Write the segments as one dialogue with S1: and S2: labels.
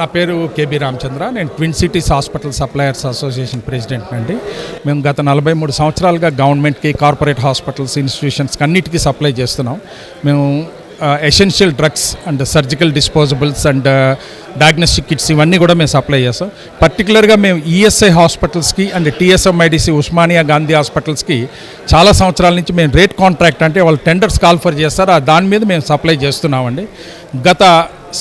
S1: నా పేరు కేబి రామచంద్ర. నేను twin cities hospital suppliers association president అండి. మేము గత నలభై మూడు సంవత్సరాలుగా గవర్నమెంట్కి కార్పొరేట్ హాస్పిటల్స్ ఇన్స్టిట్యూషన్స్కి అన్నిటికీ సప్లై చేస్తున్నాం. మేము essential drugs and surgical disposables and diagnostic kits ఇవన్నీ కూడా మేము సప్లై చేస్తాం. పర్టికులర్గా మేము ఈఎస్ఐ హాస్పిటల్స్కి అండ్ టీఎస్ఎంఐడిసి ఉస్మానియా గాంధీ హాస్పిటల్స్కి చాలా సంవత్సరాల నుంచి మేము రేట్ కాంట్రాక్ట్ అంటే వాళ్ళు టెండర్స్ కాల్ఫర్ చేస్తారు. దాని మీద మేము సప్లై చేస్తున్నామండి. గత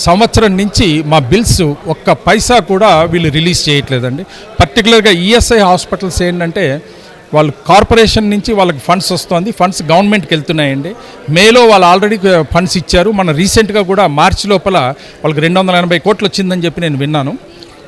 S1: సంవత్సరం నుంచి మా బిల్స్ ఒక్క పైసా కూడా వీళ్ళు రిలీజ్ చేయట్లేదండి. పర్టికులర్గా ఈఎస్ఐ హాస్పిటల్స్ ఏంటంటే వాళ్ళు కార్పొరేషన్ నుంచి వాళ్ళకి ఫండ్స్ వస్తుంది. ఫండ్స్ గవర్నమెంట్కి వెళ్తున్నాయండి. మేలో వాళ్ళు ఆల్రెడీ ఫండ్స్ ఇచ్చారు. మన రీసెంట్గా కూడా మార్చి లోపల వాళ్ళకి రెండు వందల ఎనభై కోట్లు వచ్చిందని చెప్పి నేను విన్నాను.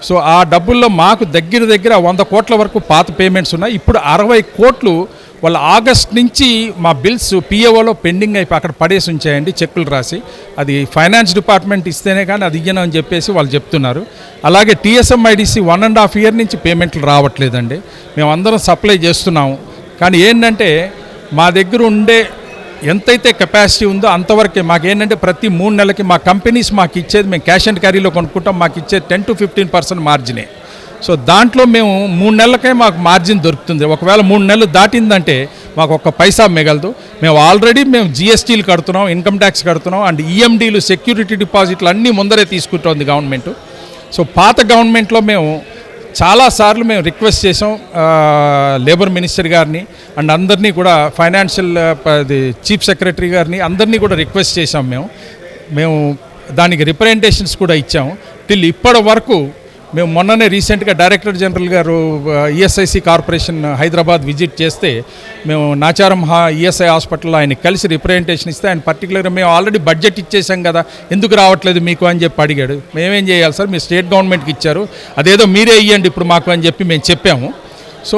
S1: సో ఆ డబ్బుల్లో మాకు దగ్గర దగ్గర వంద కోట్ల వరకు పాత పేమెంట్స్ ఉన్నాయి. ఇప్పుడు అరవై కోట్లు వాళ్ళ ఆగస్ట్ నుంచి మా బిల్స్ పిఏఓలో పెండింగ్ అయిపోయి అక్కడ పడేసి ఉంచాయండి చెక్కులు రాసి. అది ఫైనాన్స్ డిపార్ట్మెంట్ ఇస్తేనే కానీ అది ఇయ్యను అని చెప్పేసి వాళ్ళు చెప్తున్నారు. అలాగే TSMIDC one and half year నుంచి పేమెంట్లు రావట్లేదండి. మేము అందరం సప్లై చేస్తున్నాము. కానీ ఏంటంటే మా దగ్గర ఉండే ఎంతైతే కెపాసిటీ ఉందో అంతవరకే మాకేంటంటే ప్రతి మూడు నెలలకి మా కంపెనీస్ మాకు ఇచ్చేది మేము క్యాష్ అండ్ క్యారీలో కొనుక్కుంటాం మాకు ఇచ్చేది టెన్ టు ఫిఫ్టీన్ పర్సెంట్ మార్జినే. సో దాంట్లో మేము మూడు నెలలకే మాకు మార్జిన్ దొరుకుతుంది. ఒకవేళ మూడు నెలలు దాటిందంటే మాకు ఒక్క పైసా మిగలదు. మేము ఆల్రెడీ మేము జిఎస్టీలు కడుతున్నాం ఇన్కమ్ ట్యాక్స్ కడుతున్నాం అండ్ ఈఎండీలు సెక్యూరిటీ డిపాజిట్లు అన్నీ ముందరే తీసుకుంటోంది గవర్నమెంట్. సో పాత గవర్నమెంట్లో మేము చాలాసార్లు మేము రిక్వెస్ట్ చేసాం లేబర్ మినిస్టర్ గారిని అండ్ అందరినీ కూడా ఫైనాన్షియల్ చీఫ్ సెక్రటరీ గారిని అందరినీ కూడా రిక్వెస్ట్ చేసాం మేము. మేము దానికి రిప్రజెంటేషన్స్ కూడా ఇచ్చాము. టిల్ ఇప్పటి వరకు మేము మొన్ననే రీసెంట్గా డైరెక్టర్ జనరల్ గారు ఈఎస్ఐసి కార్పొరేషన్ హైదరాబాద్ విజిట్ చేస్తే మేము నాచారం హా ఈఎస్ఐ హాస్పిటల్లో ఆయన కలిసి రిప్రజెంటేషన్ ఇస్తే ఆయన పర్టికులర్గా మేము ఆల్రెడీ బడ్జెట్ ఇచ్చేసాం కదా ఎందుకు రావట్లేదు మీకు అని చెప్పి అడిగాడు. మేమేం చేయాలి సార్? మీరు స్టేట్ గవర్నమెంట్కి ఇచ్చారు. అదేదో మీరే ఇవ్వండి ఇప్పుడు మాకు అని చెప్పి మేము చెప్పాము. సో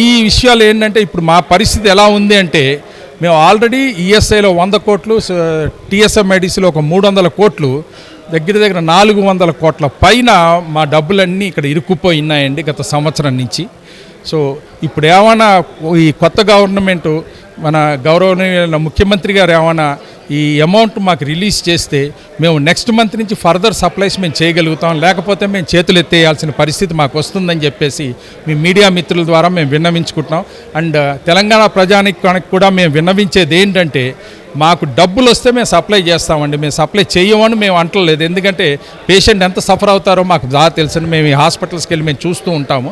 S1: ఈ విషయాలు ఏంటంటే ఇప్పుడు మా పరిస్థితి ఎలా ఉంది అంటే మేము ఆల్రెడీ ఈఎస్ఐలో వంద కోట్లు టీఎస్ఎంఐడిసిలో ఒక మూడు వందల కోట్లు దగ్గర దగ్గర నాలుగు వందల కోట్ల పైన మా డబ్బులన్నీ ఇక్కడ ఇరుక్కుపోయి ఉన్నాయండి గత సంవత్సరం నుంచి. సో ఇప్పుడు ఏమైనా ఈ కొత్త గవర్నమెంట్ మన గౌరవనీయ ముఖ్యమంత్రి గారు ఏమైనా ఈ అమౌంట్ మాకు రిలీజ్ చేస్తే మేము నెక్స్ట్ మంత్ నుంచి ఫర్దర్ సప్లైస్ మేము చేయగలుగుతాం లేకపోతే మేము చేతులు ఎత్తేయాల్సిన పరిస్థితి మాకు వస్తుందని చెప్పేసి మీ మీడియా మిత్రుల ద్వారా మేము విన్నవించుకుంటున్నాం. అండ్ తెలంగాణ ప్రజానికి కూడా మేము విన్నవించేది ఏంటంటే మాకు డబ్బులు వస్తే మేము సప్లై చేస్తామండి. మేము సప్లై చేయమని మేము అంటలేదు. ఎందుకంటే పేషెంట్ ఎంత సఫర్ అవుతారో మాకు బాగా తెలుసని. మేము ఈ హాస్పిటల్స్కి వెళ్ళి మేము చూస్తూ ఉంటాము.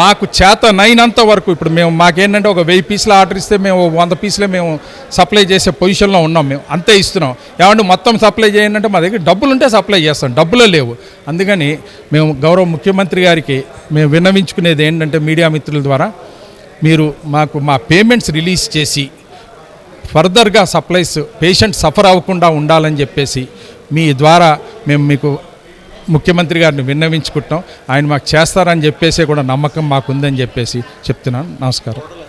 S1: మాకు చేత నైనంత వరకు ఇప్పుడు మేము మాకేంటంటే ఒక వెయ్యి పీసులు ఆర్డర్ ఇస్తే మేము వంద పీసులే మేము సప్లై చేసే పొజిషన్లో ఉన్నాం మేము. అంతే ఇస్తున్నాం. ఏమంటే మొత్తం సప్లై చేయండి అంటే మా దగ్గర డబ్బులు ఉంటే సప్లై చేస్తాం. డబ్బులే లేవు. అందుకని మేము గౌరవ ముఖ్యమంత్రి గారికి మేము విన్నవించుకునేది ఏంటంటే మీడియా మిత్రుల ద్వారా మీరు మాకు మా పేమెంట్స్ రిలీజ్ చేసి ఫర్దర్గా సప్లైస్ పేషెంట్ సఫర్ అవ్వకుండా ఉండాలని చెప్పేసి మీ ద్వారా మేము మీకు ముఖ్యమంత్రి గారిని విన్నవించుకుంటాం. ఆయన మాకు చేస్తారని చెప్పేసి కూడా నమ్మకం మాకుందని చెప్పేసి చెప్తున్నాను. నమస్కారం.